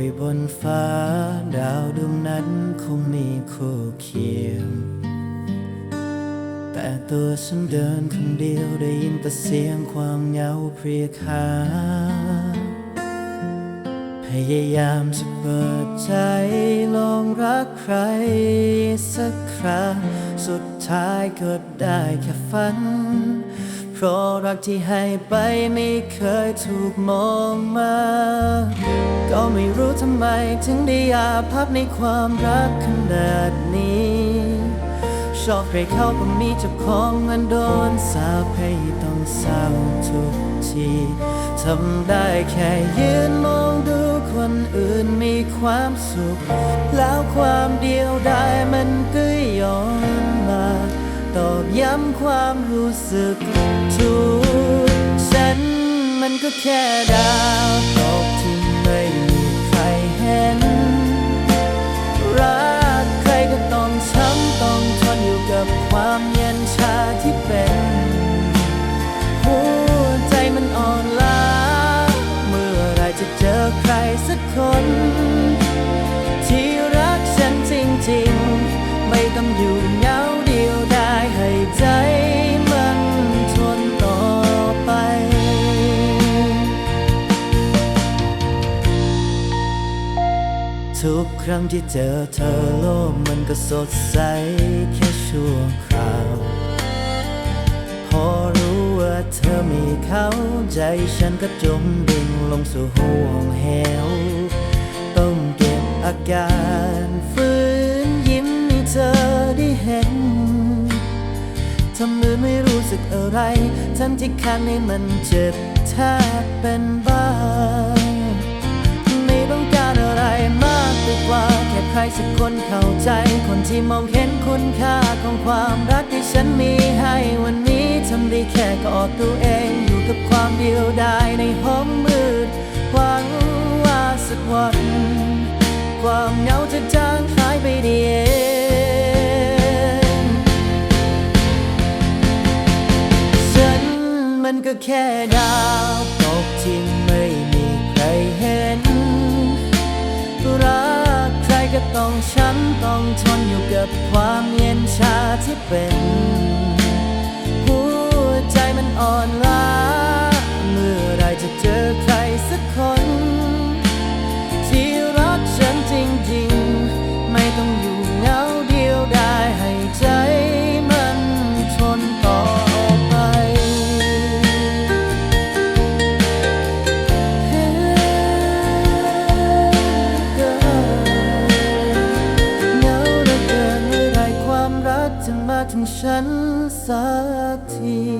ไปบนฟ้าดาวดวงนั้นคงมีคู่เคียง แต่ตัวฉันเดินคนเดียวได้ยินแต่เสียงความเหงาเพรียคาพยายามจะเปิดใจลองรักใครสักครั้ง สุดท้ายก็ได้แค่ฝัน เพราะรักที่ให้ไปไม่เคยถูกมองมา ก็ไม่รู้ทำไมถึงได้อาภัพในความรักขนาดนี้ ชอบใครเข้าก็มีเจ้าของเงินโดนสาปให้ต้องเศร้าทุกทีทำได้แค่ยืนมองดูคนอื่นมีความสุข แล้วความเดียวดายมันก็ย้อนม ย้ำความรู้สึกทุกฉันมันก็แค่ดาวตกที่ไม่มีใครเห็น รักใครก็ต้องช้ำต้องทนอยู่กับความเย็นชาที่เป็นหัวใจมันอ่อนล้าเมื่อไรจะเจอใครสักคนที่รักฉันจริงๆ ไม่ต้องอยู่ ทุกครั้งที่เจอเธอโลกมันก็สดใสแค่ชั่วคราว พอรู้ว่าเธอมีเขาใจฉันก็จมดิ่งลงสู่ห่วงเหวต้องเก็บอาการฝืนยิ้มให้เธอได้เห็นทำมือไม่รู้สึกอะไร ทั้งที่ข้างในมันเจ็บแทบเป็นบ้า สักคนเข้าใจคนที่มองเห็นคุณค่าของความรักที่ฉันมีให้วันนี้ทำได้แค่กอดตัวเองอยู่กับความเดียวดายในห้องมืดหวังว่าสักวัน ความเหงาจะจางหายไปด้เองฉันมันก็แค่ดาวตกที่ไของฉันต้องทนอยู่กับความเย็นชาที่เป็น ฉันสักที